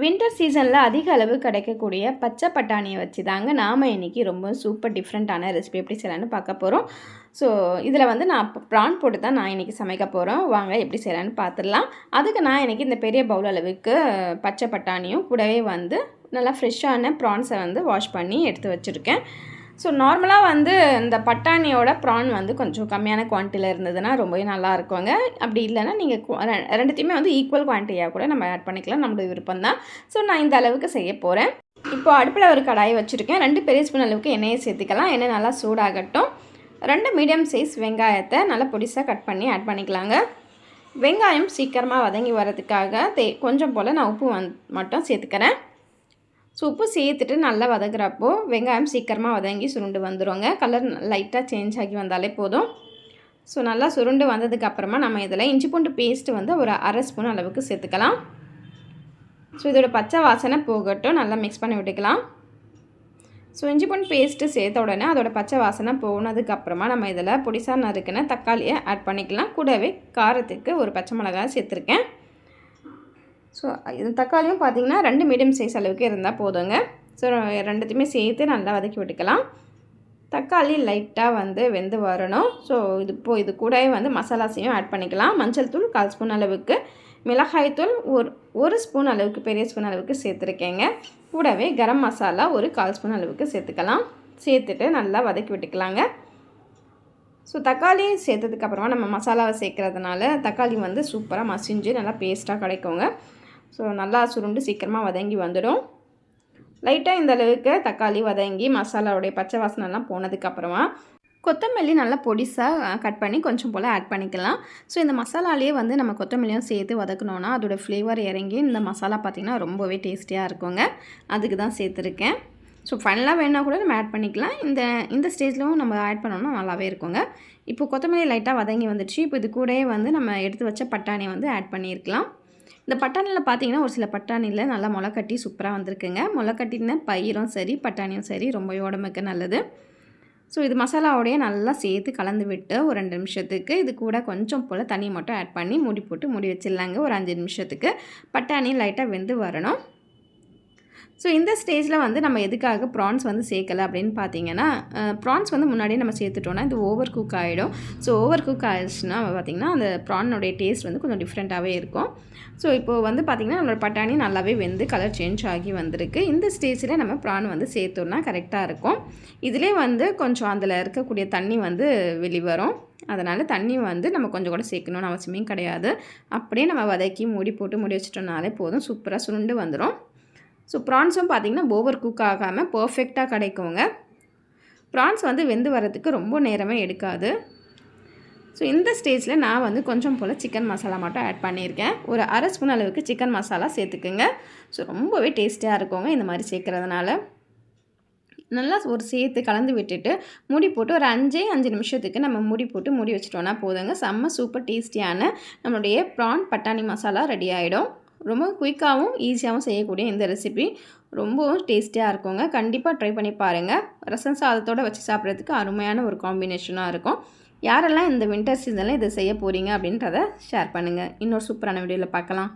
Winter சீசனில் அதிக அளவு கிடைக்கக்கூடிய பச்சை பட்டாணியை வச்சு தாங்க நாம் இன்றைக்கி ரொம்ப சூப்பர் டிஃப்ரெண்ட்டான ரெசிபி எப்படி செய்யலான்னு பார்க்க போகிறோம் ஸோ இதில் வந்து நான் ப்ரான் போட்டு தான் நான் இன்றைக்கி சமைக்க போகிறோம் வாங்க எப்படி செய்யலான்னு பார்த்துடலாம். அதுக்கு நான் இன்றைக்கி இந்த பெரிய பவுல் அளவுக்கு பச்சை பட்டாணியும் கூடவே வந்து நல்லா ஃப்ரெஷ்ஷான ப்ரான்ஸை வந்து வாஷ் பண்ணி எடுத்து வச்சுருக்கேன். ஸோ நார்மலாக வந்து இந்த பட்டாணியோட ப்ரான் வந்து கொஞ்சம் கம்மியான குவான்டிட்டியில் இருந்ததுன்னா ரொம்பவே நல்லா இருக்குங்க அப்படி இல்லைன்னா நீங்கள் ரெண்டுத்தையுமே வந்து ஈக்குவல் குவான்டிட்டியாக கூட நம்ம ஆட் பண்ணிக்கலாம். நம்மளோட விருப்பம் தான் ஸோ நான் இந்த அளவுக்கு செய்ய போகிறேன் இப்போ அடுப்பில் ஒரு கடாயை வச்சுருக்கேன். ரெண்டு பெரிய ஸ்பூன் அளவுக்கு எண்ணெயை சேர்த்துக்கலாம். எண்ணெய் நல்லா சூடாகட்டும். ரெண்டு மீடியம் சைஸ் வெங்காயத்தை நல்லா பொடிசாக கட் பண்ணி ஆட் பண்ணிக்கலாங்க. வெங்காயம் சீக்கிரமாக வதங்கி வரதுக்காக தே கொஞ்சம் போல் நான் உப்பு வந் மட்டும் சேர்த்துக்கிறேன். ஸோ உப்பு சேர்த்துட்டு நல்லா வதங்குறப்போ வெங்காயம் சீக்கிரமாக வதங்கி சுருண்டு வந்துடுங்க கலர் லைட்டாக சேஞ்ச் ஆகி வந்தாலே போதும். ஸோ நல்லா சுருண்டு வந்ததுக்கப்புறமா நம்ம இதில் இஞ்சி பூண்டு பேஸ்ட்டு வந்து ஒரு அரை ஸ்பூன் அளவுக்கு சேர்த்துக்கலாம். ஸோ இதோட பச்சை வாசனை போகட்டும். நல்லா மிக்ஸ் பண்ணி விட்டுக்கலாம். ஸோ இஞ்சி பூண்டு பேஸ்ட்டு சேர்த்த உடனே அதோட பச்சை வாசனை போனதுக்கப்புறமா நம்ம இதில் பொடிசா நறுக்குன்னு தக்காளியை ஆட் பண்ணிக்கலாம். கூடவே காரத்துக்கு ஒரு பச்சை மிளகாய் சேர்த்துருக்கேன். ஸோ இது தக்காளியும் பார்த்திங்கன்னா ரெண்டு மீடியம் சைஸ் அளவுக்கு இருந்தால் போதுங்க. ஸோ ரெண்டுத்தையுமே சேர்த்து நல்லா வதக்கி விட்டுக்கலாம். தக்காளி லைட்டாக வந்து வெந்து வரணும். ஸோ இது இப்போ இது கூடவே வந்து மசாலாஸையும் ஆட் பண்ணிக்கலாம். மஞ்சள் தூள் கால் ஸ்பூன் அளவுக்கு. மிளகாய் தூள் ஒரு ஒரு ஸ்பூன் அளவுக்கு பெரிய ஸ்பூன் அளவுக்கு சேர்த்துருக்கேங்க. கூடவே கரம் மசாலா ஒரு கால் ஸ்பூன் அளவுக்கு சேர்த்துக்கலாம். சேர்த்துட்டு நல்லா வதக்கி விட்டுக்கலாங்க. ஸோ தக்காளி சேர்த்ததுக்கப்புறமா நம்ம மசாலாவை சேர்க்குறதுனால தக்காளி வந்து சூப்பராக மசிஞ்சு நல்லா பேஸ்ட்டாக கிடைக்குங்க. ஸோ நல்லா சுருண்டு சீக்கிரமாக வதங்கி வந்துடும். லைட்டாக இந்த அளவுக்கு தக்காளி வதங்கி மசாலாவுடைய பச்சை வாசனைலாம் போனதுக்கப்புறமா கொத்தமல்லி நல்லா பொடிசாக கட் பண்ணி கொஞ்சம் போல் ஆட் பண்ணிக்கலாம். ஸோ இந்த மசாலாலேயே வந்து நம்ம கொத்தமல்லியும் சேர்த்து வதக்கணுன்னா அதோடய ஃப்ளேவர் இறங்கி இந்த மசாலா பார்த்திங்கன்னா ரொம்பவே டேஸ்டியாக இருக்குங்க. அதுக்கு தான் சேர்த்துருக்கேன். ஸோ ஃபைனலாக வேணால் கூட நம்ம ஆட் பண்ணிக்கலாம். இந்த இந்த ஸ்டேஜ்லையும் நம்ம ஆட் பண்ணோம்னா நல்லாவே இருக்குங்க. இப்போ கொத்தமல்லி லைட்டாக வதங்கி வந்துடுச்சு. இப்போ இது கூடயே வந்து நம்ம எடுத்து வச்ச பட்டாணியை வந்து ஆட் பண்ணியிருக்கலாம். இந்த பட்டாணியில் பார்த்தீங்கன்னா ஒரு சில பட்டாணியில் நல்லா முளை கட்டி சூப்பராக வந்திருக்குங்க. முளை கட்டின பயிரும் சரி பட்டாணியும் சரி ரொம்ப உடம்புக்கு நல்லது. ஸோ இது மசாலாவோடையே நல்லா சேர்த்து கலந்து விட்டு ஒரு ரெண்டு நிமிஷத்துக்கு இது கூட கொஞ்சம் போல் தண்ணி மட்டும் ஆட் பண்ணி மூடி போட்டு மூடி வச்சிடலாங்க. ஒரு அஞ்சு நிமிஷத்துக்கு. பட்டாணி லைட்டாக வெந்து வரணும். ஸோ இந்த ஸ்டேஜில் வந்து நம்ம எதுக்காக ப்ரான்ஸ் வந்து சேர்க்கலை அப்படின்னு பார்த்தீங்கன்னா ப்ரான்ஸ் வந்து முன்னாடியே நம்ம சேர்த்துட்டோன்னா இது ஓவர் குக் ஆகிடும் ஸோ ஓவர் குக் ஆயிடுச்சுன்னா பார்த்திங்கன்னா அந்த ப்ரானுடைய டேஸ்ட் வந்து கொஞ்சம் டிஃப்ரெண்ட்டாகவே இருக்கும். ஸோ இப்போது வந்து பார்த்திங்கன்னா நம்மளோட பட்டாணி நல்லாவே வெந்து கலர் சேஞ்ச் ஆகி வந்திருக்கு. இந்த ஸ்டேஜில் நம்ம ப்ரான் வந்து சேர்த்தோன்னா கரெக்டாக இருக்கும். இதிலே வந்து கொஞ்சம் அதில் இருக்கக்கூடிய தண்ணி வந்து வெளிவரும். அதனால் தண்ணி வந்து நம்ம கொஞ்சம் கூட சேர்க்கணும்னு அவசியமே கிடையாது. அப்படியே நம்ம வதக்கி மூடி போட்டு மூடி வச்சிட்டோம்னாலே போதும். சூப்பராக சுருண்டு வந்துடும் ஸோ ப்ரான்ஸும் பார்த்திங்கன்னா ஓவர் குக் ஆகாமல் பர்ஃபெக்டாக கிடைக்குங்க. ப்ரான்ஸ் வந்து வெந்து வரதுக்கு ரொம்ப நேரமே எடுக்காது. ஸோ இந்த ஸ்டேஜில் நான் வந்து கொஞ்சம் போல் சிக்கன் மசாலா மட்டும் ஆட் பண்ணியிருக்கேன். ஒரு அரை ஸ்பூன் அளவுக்கு சிக்கன் மசாலா சேர்த்துக்குங்க. ஸோ ரொம்பவே டேஸ்டியாக இருக்குங்க இந்த மாதிரி சேர்க்குறதுனால. நல்லா ஒரு சேர்த்து கலந்து விட்டுட்டு முடி போட்டு ஒரு அஞ்சே அஞ்சு நிமிஷத்துக்கு நம்ம முடி போட்டு முடி வச்சிட்டோன்னா போதுங்க. செம்ம சூப்பர் டேஸ்டியான நம்மளுடைய ப்ரான் பட்டாணி மசாலா ரெடி ஆகிடும் ரொம்ப குயிக்காகவும் ஈஸியாகவும் செய்யக்கூடிய இந்த ரெசிபி ரொம்பவும் டேஸ்டியாக இருக்குங்க. கண்டிப்பாக ட்ரை பண்ணி பாருங்கள் ரசம் சாதத்தோடு வச்சு சாப்பிட்றதுக்கு அருமையான ஒரு காம்பினேஷனாக இருக்கும். யாரெல்லாம் இந்த வின்டர் சீசனில் இதை செய்ய போகிறீங்க அப்படின்றத ஷேர் பண்ணுங்கள் இன்னொரு சூப்பரான வீடியோவில் பார்க்கலாம்.